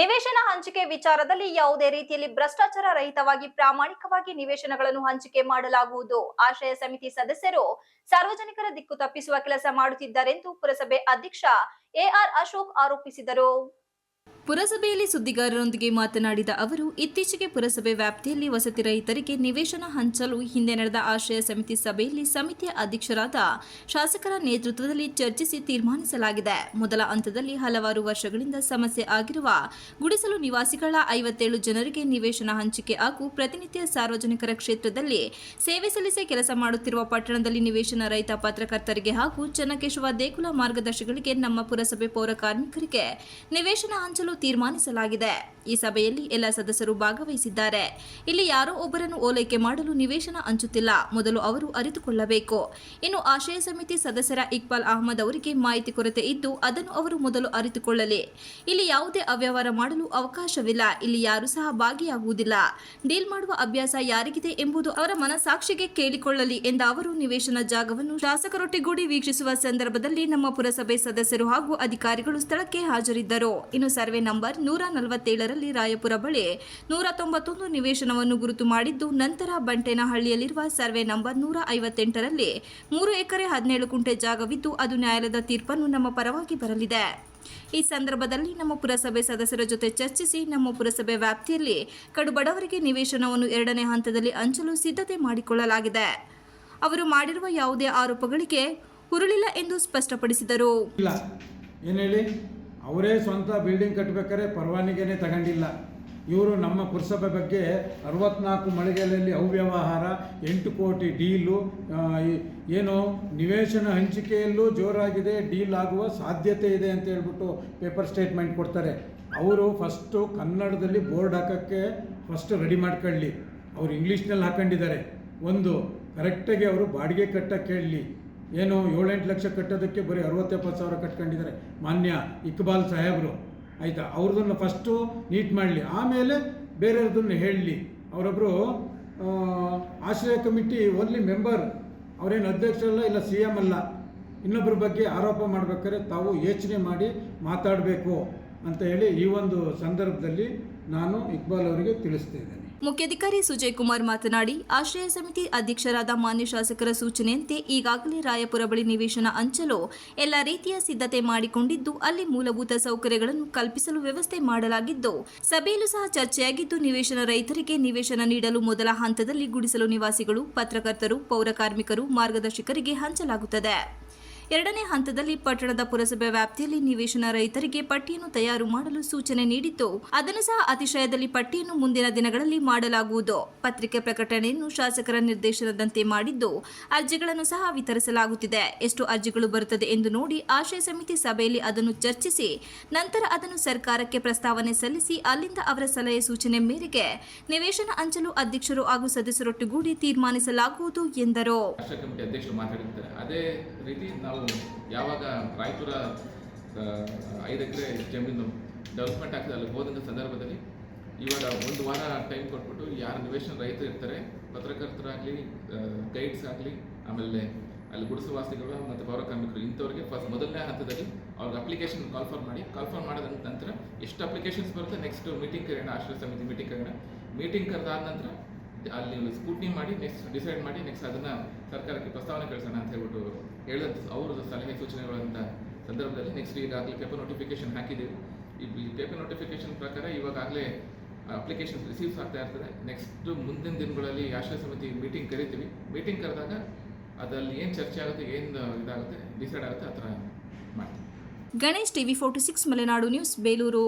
ನಿವೇಶನ ಹಂಚಿಕೆ ವಿಚಾರದಲ್ಲಿ ಯಾವುದೇ ರೀತಿಯಲ್ಲಿ ಭ್ರಷ್ಟಾಚಾರ ರಹಿತವಾಗಿ ಪ್ರಾಮಾಣಿಕವಾಗಿ ನಿವೇಶನಗಳನ್ನು ಹಂಚಿಕೆ ಮಾಡಲಾಗುವುದು. ಆಶ್ರಯ ಸಮಿತಿ ಸದಸ್ಯರು ಸಾರ್ವಜನಿಕರ ದಿಕ್ಕು ತಪ್ಪಿಸುವ ಕೆಲಸ ಮಾಡುತ್ತಿದ್ದಾರೆಂದು ಪುರಸಭೆ ಅಧ್ಯಕ್ಷ ಎಆರ್ ಅಶೋಕ್ ಆರೋಪಿಸಿದರು. ಪುರಸಭೆಯಲ್ಲಿ ಸುದ್ದಿಗಾರರೊಂದಿಗೆ ಮಾತನಾಡಿದ ಅವರು, ಇತ್ತೀಚೆಗೆ ಪುರಸಭೆ ವ್ಯಾಪ್ತಿಯಲ್ಲಿ ವಸತಿ ರಹಿತರಿಗೆ ನಿವೇಶನ ಹಂಚಲು ಹಿಂದೆ ನಡೆದ ಆಶ್ರಯ ಸಮಿತಿ ಸಭೆಯಲ್ಲಿ ಸಮಿತಿಯ ಅಧ್ಯಕ್ಷರಾದ ಶಾಸಕರ ನೇತೃತ್ವದಲ್ಲಿ ಚರ್ಚಿಸಿ ತೀರ್ಮಾನಿಸಲಾಗಿದೆ. ಮೊದಲ ಹಂತದಲ್ಲಿ ಹಲವಾರು ವರ್ಷಗಳಿಂದ ಸಮಸ್ಯೆ ಆಗಿರುವ ಗುಡಿಸಲು ನಿವಾಸಿಗಳ ಐವತ್ತೇಳು ಜನರಿಗೆ ನಿವೇಶನ ಹಂಚಿಕೆ ಹಾಗೂ ಪ್ರತಿನಿತ್ಯ ಸಾರ್ವಜನಿಕರ ಕ್ಷೇತ್ರದಲ್ಲಿ ಸೇವೆ ಸಲ್ಲಿಸಿ ಕೆಲಸ ಮಾಡುತ್ತಿರುವ ಪಟ್ಟಣದಲ್ಲಿ ನಿವೇಶನ ರಹಿತ ಪತ್ರಕರ್ತರಿಗೆ ಹಾಗೂ ಚನ್ನಕೇಶವ ದೇಗುಲ ಮಾರ್ಗದರ್ಶಿಗಳಿಗೆ ನಮ್ಮ ಪುರಸಭೆ ಪೌರ ಕಾರ್ಮಿಕರಿಗೆ ನಿವೇಶನ ಹಂಚಲು ತೀರ್ಮಾನಿಸಲಾಗಿದೆ. ಈ ಸಭೆಯಲ್ಲಿ ಎಲ್ಲ ಸದಸ್ಯರು ಭಾಗವಹಿಸಿದ್ದಾರೆ. ಇಲ್ಲಿ ಯಾರೋ ಒಬ್ಬರನ್ನು ಓಲೈಕೆ ಮಾಡಲು ನಿವೇಶನ ಹಂಚುತ್ತಿಲ್ಲ. ಮೊದಲು ಅವರು ಅರಿತುಕೊಳ್ಳಬೇಕು. ಇನ್ನು ಆಶಯ ಸಮಿತಿ ಸದಸ್ಯರ ಇಕ್ಬಾಲ್ ಅಹಮದ್ ಅವರಿಗೆ ಮಾಹಿತಿ ಕೊರತೆ ಇದ್ದು, ಅದನ್ನು ಅವರು ಮೊದಲು ಅರಿತುಕೊಳ್ಳಲಿ. ಇಲ್ಲಿ ಯಾವುದೇ ಅವ್ಯವಹಾರ ಮಾಡಲು ಅವಕಾಶವಿಲ್ಲ. ಇಲ್ಲಿ ಯಾರು ಸಹ ಭಾಗಿಯಾಗುವುದಿಲ್ಲ. ಡೀಲ್ ಮಾಡುವ ಅಭ್ಯಾಸ ಯಾರಿಗಿದೆ ಎಂಬುದು ಅವರ ಮನಸಾಕ್ಷಿಗೆ ಕೇಳಿಕೊಳ್ಳಲಿ ಎಂದ ಅವರು ನಿವೇಶನ ಜಾಗವನ್ನು ಶಾಸಕರೊಟ್ಟಿಗೂಡಿ ವೀಕ್ಷಿಸುವ ಸಂದರ್ಭದಲ್ಲಿ ನಮ್ಮ ಪುರಸಭೆ ಸದಸ್ಯರು ಹಾಗೂ ಅಧಿಕಾರಿಗಳು ಸ್ಥಳಕ್ಕೆ ಹಾಜರಿದ್ದರು. ಇನ್ನು ಸರ್ವೆ ನಂಬರ್ ನೂರ ನಲವತ್ತೇಳರಲ್ಲಿ ರಾಯಪುರ ಬಳಿ ನೂರ ತೊಂಬತ್ತೊಂದು ನಿವೇಶನವನ್ನು ಗುರುತು ಮಾಡಿದ್ದು, ನಂತರ ಬಂಟೇನಹಳ್ಳಿಯಲ್ಲಿರುವ ಸರ್ವೆ ನಂಬರ್ ನೂರ ಐವತ್ತೆಂಟರಲ್ಲಿ ಮೂರು ಎಕರೆ ಹದಿನೇಳು ಕುಂಟೆ ಜಾಗವಿದ್ದು, ಅದು ನ್ಯಾಯಾಲಯದ ತೀರ್ಪನ್ನು ನಮ್ಮ ಪರವಾಗಿ ಬರಲಿದೆ. ಈ ಸಂದರ್ಭದಲ್ಲಿ ನಮ್ಮ ಪುರಸಭೆ ಸದಸ್ಯರ ಜೊತೆ ಚರ್ಚಿಸಿ, ನಮ್ಮ ಪುರಸಭೆ ವ್ಯಾಪ್ತಿಯಲ್ಲಿ ಕಡುಬಡವರಿಗೆ ನಿವೇಶನವನ್ನು ಎರಡನೇ ಹಂತದಲ್ಲಿ ಹಂಚಲು ಸಿದ್ಧತೆ ಮಾಡಿಕೊಳ್ಳಲಾಗಿದೆ. ಅವರು ಮಾಡಿರುವ ಯಾವುದೇ ಆರೋಪಗಳಿಗೆ ಹುರುಳಿಲ್ಲ ಎಂದು ಸ್ಪಷ್ಟಪಡಿಸಿದರು. ಅವರೇ ಸ್ವಂತ ಬಿಲ್ಡಿಂಗ್ ಕಟ್ಟಬೇಕಾದ್ರೆ ಪರವಾನಿಗೆನೇ ತಗೊಂಡಿಲ್ಲ. ಇವರು ನಮ್ಮ ಪುರಸಭೆ ಬಗ್ಗೆ ಅರವತ್ನಾಲ್ಕು ಮಳಿಗೆಗಳಲ್ಲಿ ಅವ್ಯವಹಾರ, ಎಂಟು ಕೋಟಿ ಡೀಲು ಏನು ನಿವೇಶನ ಹಂಚಿಕೆಯಲ್ಲೂ ಜೋರಾಗಿದೆ, ಡೀಲ್ ಆಗುವ ಸಾಧ್ಯತೆ ಇದೆ ಅಂತ ಹೇಳ್ಬಿಟ್ಟು ಪೇಪರ್ ಸ್ಟೇಟ್ಮೆಂಟ್ ಕೊಡ್ತಾರೆ. ಅವರು ಫಸ್ಟು ಕನ್ನಡದಲ್ಲಿ ಬೋರ್ಡ್ ಹಾಕೋಕ್ಕೆ ಫಸ್ಟ್ ರೆಡಿ ಮಾಡ್ಕೊಳ್ಳಿ. ಅವ್ರು ಇಂಗ್ಲೀಷ್ನಲ್ಲಿ ಹಾಕೊಂಡಿದ್ದಾರೆ. ಒಂದು ಕರೆಕ್ಟಾಗಿ ಅವರು ಬಾಡಿಗೆ ಕಟ್ಟಕ್ಕೆ ಹೇಳಲಿ. ಏನು ಏಳೆಂಟು ಲಕ್ಷ ಕಟ್ಟೋದಕ್ಕೆ ಬರೀ ಅರವತ್ತೆಪ್ಪತ್ತು ಸಾವಿರ ಕಟ್ಕೊಂಡಿದ್ದಾರೆ. ಮಾನ್ಯ ಇಕ್ಬಾಲ್ ಸಾಹೇಬರು. ಆಯಿತಾ? ಅವ್ರದನ್ನು ಫಸ್ಟು ನೀಟ್ ಮಾಡಲಿ. ಆಮೇಲೆ ಬೇರೆಯವ್ರದನ್ನು ಹೇಳಲಿ. ಅವರೊಬ್ಬರು ಆಶ್ರಯ ಕಮಿಟಿ ಓನ್ಲಿ ಮೆಂಬರ್ ಅವರೇನು ಅಧ್ಯಕ್ಷರಲ್ಲ ಇಲ್ಲ ಸಿ ಎಂ ಅಲ್ಲ. ಇನ್ನೊಬ್ಬರ ಬಗ್ಗೆ ಆರೋಪ ಮಾಡ್ಬೇಕಾದ್ರೆ ತಾವು ಯೋಚನೆ ಮಾಡಿ ಮಾತಾಡಬೇಕು. ಅಂತ ಹೇಳಿ ಈ ಒಂದು ಸಂದರ್ಭದಲ್ಲಿ ನಾನು ಇಕ್ಬಾಲ್ ಅವರಿಗೆ ತಿಳಿಸ್ತಿದ್ದೇನೆ ಮುಖ್ಯಾಧಿಕಾರಿ ಸುಜಯ್ ಕುಮಾರ್ ಮಾತನಾಡಿ, ಆಶ್ರಯ ಸಮಿತಿ ಅಧ್ಯಕ್ಷರಾದ ಮಾನ್ಯ ಶಾಸಕರ ಸೂಚನೆಯಂತೆ ಈಗಾಗಲೇ ರಾಯಪುರ ಬಳಿ ನಿವೇಶನ ಅಂಚಲು ಎಲ್ಲ ರೀತಿಯ ಸಿದ್ಧತೆ ಮಾಡಿಕೊಂಡಿದ್ದು, ಅಲ್ಲಿ ಮೂಲಭೂತ ಸೌಕರ್ಯಗಳನ್ನು ಕಲ್ಪಿಸಲು ವ್ಯವಸ್ಥೆ ಮಾಡಲಾಗಿದ್ದು, ಸಭೆಯಲ್ಲೂ ಸಹ ಚರ್ಚೆಯಾಗಿದ್ದು, ನಿವೇಶನ ರೈತರಿಗೆ ನಿವೇಶನ ನೀಡಲು ಮೊದಲ ಹಂತದಲ್ಲಿ ಗುಡಿಸಲು ನಿವಾಸಿಗಳು, ಪತ್ರಕರ್ತರು, ಪೌರ ಕಾರ್ಮಿಕರು ಮಾರ್ಗದರ್ಶಕರಿಗೆ ಹಂಚಲಾಗುತ್ತದೆ. ಎರಡನೇ ಹಂತದಲ್ಲಿ ಪಟ್ಟಣದ ಪುರಸಭೆ ವ್ಯಾಪ್ತಿಯಲ್ಲಿ ನಿವೇಶನ ರೈತರಿಗೆ ಪಟ್ಟಿಯನ್ನು ತಯಾರು ಮಾಡಲು ಸೂಚನೆ ನೀಡಿದ್ದು ಅದನ್ನು ಸಹ ಅತಿಶಯದಲ್ಲಿ ಪಟ್ಟಿಯನ್ನು ಮುಂದಿನ ದಿನಗಳಲ್ಲಿ ಮಾಡಲಾಗುವುದು. ಪತ್ರಿಕೆ ಪ್ರಕಟಣೆಯನ್ನು ಶಾಸಕರ ನಿರ್ದೇಶನದಂತೆ ಮಾಡಿದ್ದು, ಅರ್ಜಿಗಳನ್ನು ಸಹ ವಿತರಿಸಲಾಗುತ್ತಿದೆ. ಎಷ್ಟು ಅರ್ಜಿಗಳು ಬರುತ್ತದೆ ಎಂದು ನೋಡಿ ಆಶಯ ಸಮಿತಿ ಸಭೆಯಲ್ಲಿ ಅದನ್ನು ಚರ್ಚಿಸಿ, ನಂತರ ಅದನ್ನು ಸರ್ಕಾರಕ್ಕೆ ಪ್ರಸ್ತಾವನೆ ಸಲ್ಲಿಸಿ ಅಲ್ಲಿಂದ ಅವರ ಸಲಹೆ ಸೂಚನೆ ಮೇರೆಗೆ ನಿವೇಶನ ಹಂಚಲು ಅಧ್ಯಕ್ಷರು ಹಾಗೂ ಸದಸ್ಯರೊಟ್ಟುಗೂಡಿ ತೀರ್ಮಾನಿಸಲಾಗುವುದು ಎಂದರು. ಅದೇ ರೀತಿ ಯಾವಾಗ ರಾಯಚೂರ ಐದು ಎಕರೆ ಜಮೀನು ಡೆವಲಪ್ಮೆಂಟ್ ಆಗ್ತದೆ, ಅಲ್ಲಿ ಹೋದಂಥ ಸಂದರ್ಭದಲ್ಲಿ ಇವಾಗ ಒಂದು ವಾರ ಟೈಮ್ ಕೊಟ್ಬಿಟ್ಟು ಯಾರು ನಿವೇಶನ ರೈತರು ಇರ್ತಾರೆ, ಪತ್ರಕರ್ತರಾಗಲಿ ಗೈಡ್ಸ್ ಆಗಲಿ, ಆಮೇಲೆ ಅಲ್ಲಿ ಗುಡಿಸುವಾಸಿಗಳು ಮತ್ತು ಪೌರ ಕಾರ್ಮಿಕರು, ಇಂಥವ್ರಿಗೆ ಫಸ್ಟ್ ಮೊದಲನೇ ಹಂತದಲ್ಲಿ ಅವ್ರಿಗೆ ಅಪ್ಲಿಕೇಶನ್ ಕಾಲ್ಫಾರ್ ಮಾಡಿ ಕಾಲ್ಫಾರ್ ಮಾಡಿದ ನಂತರ ಎಷ್ಟು ಅಪ್ಲಿಕೇಶನ್ಸ್ ಬರುತ್ತೆ ನೆಕ್ಸ್ಟ್ ಮೀಟಿಂಗ್ ಕರೆಯೋಣ, ಆಶ್ರಯ ಸಮಿತಿ ಮೀಟಿಂಗ್ ಕರೆಯೋಣ. ಮೀಟಿಂಗ್ ಕರೆದಾದ ನಂತರ ಅಲ್ಲಿ ಸ್ಕೂಟ್ನಿ ಮಾಡಿ ನೆಕ್ಸ್ಟ್ ಡಿಸೈಡ್ ಮಾಡಿ ನೆಕ್ಸ್ಟ್ ಅದನ್ನು ಸರ್ಕಾರಕ್ಕೆ ಪ್ರಸ್ತಾವನೆ ಕಳಿಸೋಣ ಅಂತ ಹೇಳ್ಬಿಟ್ಟು ಹೇಳಿದಂಥ ಅವ್ರದ್ದು ಸಲಹೆ ಸೂಚನೆಗಳಂತ ಸಂದರ್ಭದಲ್ಲಿ ನೆಕ್ಸ್ಟ್ ಈಗಾಗಲೇ ಪೇಪರ್ ನೋಟಿಫಿಕೇಶನ್ ಹಾಕಿದ್ದೀವಿ. ಈ ಪೇಪರ್ ನೋಟಿಫಿಕೇಶನ್ ಪ್ರಕಾರ ಇವಾಗಲೇ ಅಪ್ಲಿಕೇಶನ್ ರಿಸೀವ್ಸ್ ಆಗ್ತಾ ಇರ್ತದೆ. ನೆಕ್ಸ್ಟ್ ಮುಂದಿನ ದಿನಗಳಲ್ಲಿ ಆಶ್ರಯ ಸಮಿತಿ ಮೀಟಿಂಗ್ ಕರಿತೀವಿ. ಮೀಟಿಂಗ್ ಕರೆದಾಗ ಅದರಲ್ಲಿ ಏನು ಚರ್ಚೆ ಆಗುತ್ತೆ, ಏನು ಇದಾಗುತ್ತೆ ಡಿಸೈಡ್ ಆಗುತ್ತೆ ಆ ಥರ ಮಾಡ್ತೀವಿ. Ganesh TV forty six Malenadu news, Belur.